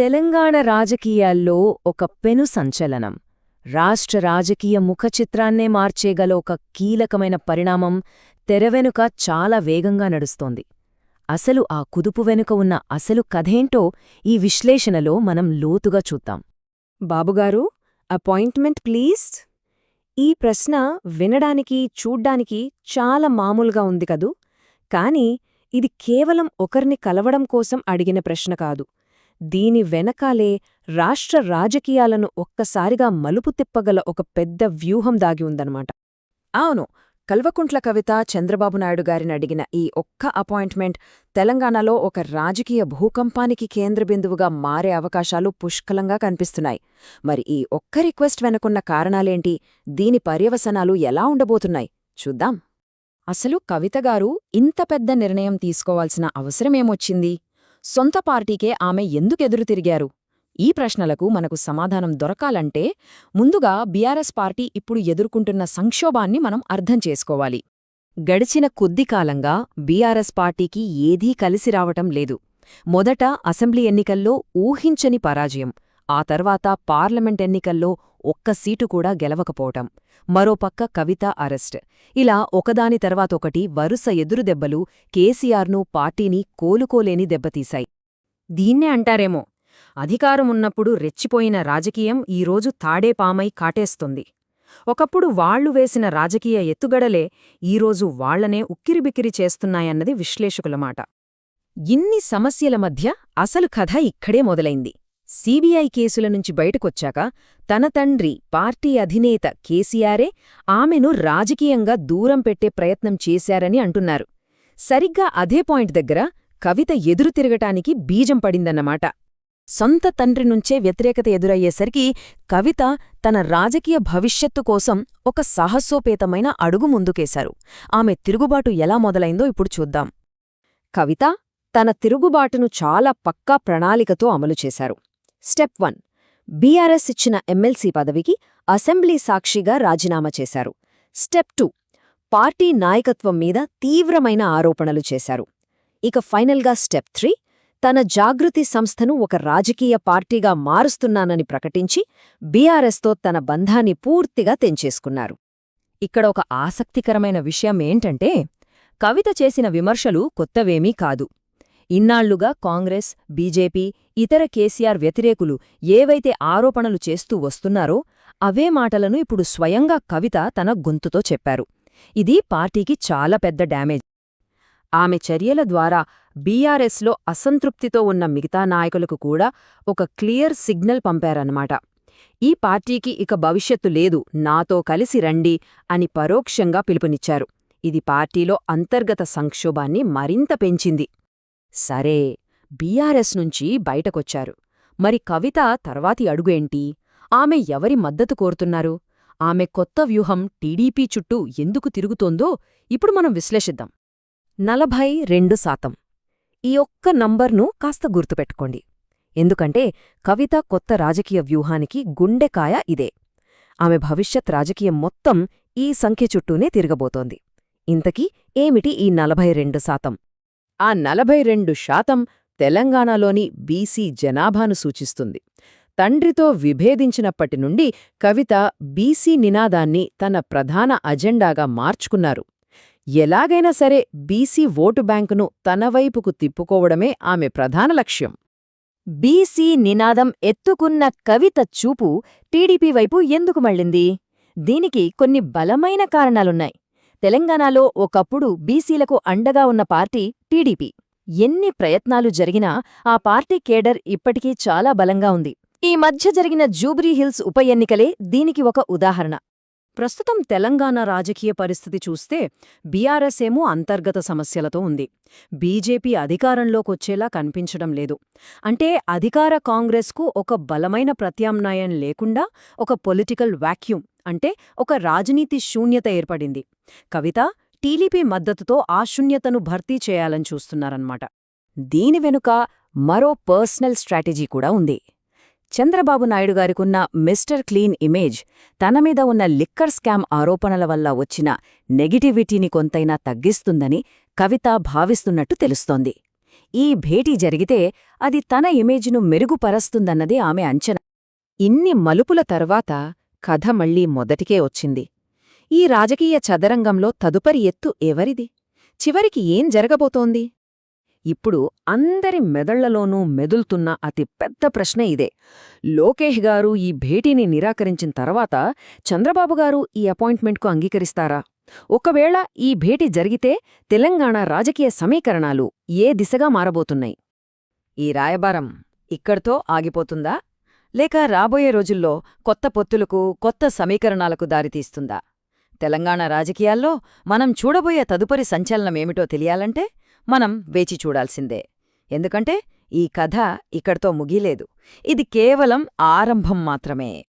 తెలంగాణ రాజకీయాల్లో ఒక పెను సంచలనం. రాష్ట్ర రాజకీయ ముఖచిత్రాన్నే మార్చేగల ఒక కీలకమైన పరిణామం తెరవెనుక చాలా వేగంగా నడుస్తోంది. అసలు ఆ కుదుపు వెనుక ఉన్న అసలు కథేంటో ఈ విశ్లేషణలో మనం లోతుగా చూద్దాం. బాబుగారు అపాయింట్మెంట్ ప్లీజ్? ఈ ప్రశ్న వినడానికి చూడ్డానికి చాలా మామూలుగా ఉంది కదూ? కాని ఇది కేవలం ఒకరిని కలవడం కోసం అడిగిన ప్రశ్న కాదు. దీని వెనకాలే రాష్ట్ర రాజకీయాలను ఒక్కసారిగా మలుపు తిప్పగల ఒక పెద్ద వ్యూహం దాగి ఉందన్నమాట. అవును కల్వకుంట్ల కవిత చంద్రబాబు నాయుడు గారిని అడిగిన ఈ ఒక్క అపాయింట్మెంట్ తెలంగాణలో ఒక రాజకీయ భూకంపానికి కేంద్రబిందువుగా మారే అవకాశాలు పుష్కలంగా కనిపిస్తున్నాయి. మరి ఈ ఒక్క రిక్వెస్ట్ వెనుకున్న కారణాలేంటి? దీని పర్యవసనాలు ఎలా ఉండబోతున్నాయి? చూద్దాం. అసలు కవితగారు ఇంత పెద్ద నిర్ణయం తీసుకోవాల్సిన అవసరమేమొచ్చింది? సొంత పార్టీకే ఆమె ఎందుకెదురు తిరిగారు? ఈ ప్రశ్నలకు మనకు సమాధానం దొరకాలంటే ముందుగా బీఆర్ఎస్ పార్టీ ఇప్పుడు ఎదుర్కొంటున్న సంక్షోభాన్ని మనం అర్థం చేసుకోవాలి. గడిచిన కొద్ది కాలంగా బీఆర్ఎస్ పార్టీకి ఏదీ కలిసి రావటం లేదు. మొదట అసెంబ్లీ ఎన్నికల్లో ఊహించని పరాజయం ఆ తర్వాత పార్లమెంట్ ఎన్నికల్లో ఒక్క సీటు కూడా గెలవకపోవటం. మరోపక్క కవిత అరెస్ట్. ఇలా ఒకదాని తర్వాతొకటి వరుస ఎదురుదెబ్బలు కేసీఆర్ను పార్టీని కోలుకోలేని దెబ్బతీశాయి. దీన్నే అంటారేమో. అధికారం ఉన్నప్పుడు రెచ్చిపోయిన రాజకీయం ఈరోజు తాడేపామై కాటేస్తుంది. ఒకప్పుడు వాళ్ళు వేసిన రాజకీయ ఎత్తుగడలే ఈరోజు వాళ్ళనే ఉక్కిరిబిక్కిరి చేస్తున్నాయన్నది విశ్లేషకుల మాట. ఇన్ని సమస్యల మధ్య అసలు కథ ఇక్కడే మొదలైంది. సీబీఐ కేసుల నుంచి బయటకొచ్చాక తన తండ్రి పార్టీ అధినేత కేసీఆరే ఆమెను రాజకీయంగా దూరం పెట్టే ప్రయత్నం చేశారని అంటున్నారు. సరిగ్గా అదే పాయింట్ దగ్గర కవిత ఎదురు తిరగటానికి బీజం పడిందన్నమాట. సొంత తండ్రి నుంచే వ్యతిరేకత ఎదురయ్యేసరికి కవిత తన రాజకీయ భవిష్యత్తు కోసం ఒక సాహసోపేతమైన అడుగు ముందుకేశారు. ఆమె తిరుగుబాటు ఎలా మొదలైందో ఇప్పుడు చూద్దాం. కవిత తన తిరుగుబాటును చాలా పక్కా ప్రణాళికతో అమలు చేశారు. Step one. బీఆర్ఎస్ ఇచ్చిన ఎమ్మెల్సీ పదవికి అసెంబ్లీ సాక్షిగా రాజీనామా చేశారు. Step two. పార్టీ నాయకత్వం మీద తీవ్రమైన ఆరోపణలు చేశారు. ఇక ఫైనల్గా స్టెప్ త్రీ. తన జాగృతి సంస్థను ఒక రాజకీయ పార్టీగా మారుస్తున్నానని ప్రకటించి బీఆర్ఎస్తో తన బంధాన్ని పూర్తిగా తెంచేసుకున్నారు. ఇక్కడ ఒక ఆసక్తికరమైన విషయం ఏంటంటే కవిత చేసిన విమర్శలు కొత్తవేమీ కాదు. ఇన్నాళ్ళుగా కాంగ్రెస్ బీజేపీ ఇతర కేసీఆర్ వ్యతిరేకులు ఏవైతే ఆరోపణలు చేస్తూ వస్తున్నారో అవే మాటలను ఇప్పుడు స్వయంగా కవిత తన గొంతుతో చెప్పారు. ఇది పార్టీకి చాలా పెద్ద డ్యామేజ్. ఆమె చర్యల ద్వారా బీఆర్ఎస్లో అసంతృప్తితో ఉన్న మిగతా నాయకులకు కూడా ఒక క్లియర్ సిగ్నల్ పంపారన్నమాట. ఈ పార్టీకి ఇక భవిష్యత్తు లేదు నాతో కలిసి రండి అని పరోక్షంగా పిలుపునిచ్చారు. ఇది పార్టీలో అంతర్గత సంక్షోభాన్ని మరింత పెంచింది. సరే బీఆర్ఎస్ నుంచి బయటకొచ్చారు. మరి కవిత తర్వాతి అడుగేంటి? ఆమె ఎవరి మద్దతు కోరుతున్నారు? ఆమె కొత్త వ్యూహం టీడీపీ చుట్టూ ఎందుకు తిరుగుతోందో ఇప్పుడు మనం విశ్లేషిద్దాం. నలభై రెండు శాతం. ఈ ఒక్క నంబర్ను కాస్త గుర్తుపెట్టుకోండి. ఎందుకంటే కవిత కొత్త రాజకీయ వ్యూహానికి గుండెకాయ ఇదే. ఆమె భవిష్యత్ రాజకీయం మొత్తం ఈ సంఖ్య చుట్టూనే తిరగబోతోంది. ఇంతకీ ఏమిటి ఈ నలభై రెండు శాతం? ఆ నలభై రెండు శాతం తెలంగాణలోని బీసీ జనాభాను సూచిస్తుంది. తండ్రితో విభేదించినప్పటి నుండి కవిత బీసీ నినాదాన్ని తన ప్రధాన అజెండాగా మార్చుకున్నారు. ఎలాగైనా సరే బీసీ ఓటు బ్యాంకును తన వైపుకు తిప్పుకోవడమే ఆమె ప్రధాన లక్ష్యం. బీసీ నినాదం ఎత్తుకున్న కవిత చూపు టీడీపీ వైపు ఎందుకు మళ్ళింది? దీనికి కొన్ని బలమైన కారణాలున్నాయి. తెలంగాణలో ఒకప్పుడు బీసీలకు అండగా ఉన్న పార్టీ టీడీపీ. ఎన్ని ప్రయత్నాలు జరిగినా ఆ పార్టీ కేడర్ ఇప్పటికీ చాలా బలంగా ఉంది. ఈ మధ్య జరిగిన జూబ్రీ హిల్స్ ఉప ఎన్నికలే దీనికి ఒక ఉదాహరణ. ప్రస్తుతం తెలంగాణ రాజకీయ పరిస్థితి చూస్తే బీఆర్ఎస్ ఏమో అంతర్గత సమస్యలతో ఉంది. బీజేపీ అధికారంలోకొచ్చేలా కనిపించడం లేదు. అంటే అధికార కాంగ్రెస్కు ఒక బలమైన ప్రత్యామ్నాయం లేకుండా ఒక పొలిటికల్ వాక్యూమ్ అంటే ఒక రాజనీతి శూన్యత ఏర్పడింది. కవిత టీడీపీ మద్దతుతో ఆ శూన్యతను భర్తీ చేయాలని చూస్తున్నారన్నమాట. దీని వెనుక మరో పర్సనల్ స్ట్రాటజీ కూడా ఉంది. చంద్రబాబు నాయుడు గారికున్న మిస్టర్ క్లీన్ ఇమేజ్ తన మీద ఉన్న లిక్కర్ స్కామ్ ఆరోపణల వల్ల వచ్చిన నెగిటివిటీని కొంతైనా తగ్గిస్తుందని కవిత భావిస్తున్నట్టు తెలుస్తోంది. ఈ భేటీ జరిగితే అది తన ఇమేజ్ను మెరుగుపరస్తుందన్నది ఆమె అంచనా. ఇన్ని మలుపుల తర్వాత కథ మళ్ళీ మొదటికే వచ్చింది. ఈ రాజకీయ చదరంగంలో తదుపరి ఎత్తు ఎవరిది? చివరికి ఏం జరగబోతోంది? ఇప్పుడు అందరి మెదళ్ళలోనూ మెదులుతున్న అతి పెద్ద ప్రశ్న ఇదే. లోకేష్ గారు ఈ భేటీని నిరాకరించిన తర్వాత చంద్రబాబు గారు ఈ అపాయింట్మెంట్కు అంగీకరిస్తారా? ఒకవేళ ఈ భేటీ జరిగితే తెలంగాణ రాజకీయ సమీకరణాలు ఏ దిశగా మారబోతున్నాయి? ఈ రాయబారం ఇక్కడితో ఆగిపోతుందా? లేక రాబోయే రోజుల్లో కొత్త పొత్తులకు కొత్త సమీకరణాలకు దారితీస్తుందా? తెలంగాణ రాజకీయాల్లో మనం చూడబోయే తదుపరి సంచలనమేమిటో తెలియాలంటే మనం వేచి చూడాల్సిందే. ఎందుకంటే ఈ కథ ఇక్కడితో ముగిలేదు ఇది కేవలం ఆరంభం మాత్రమే.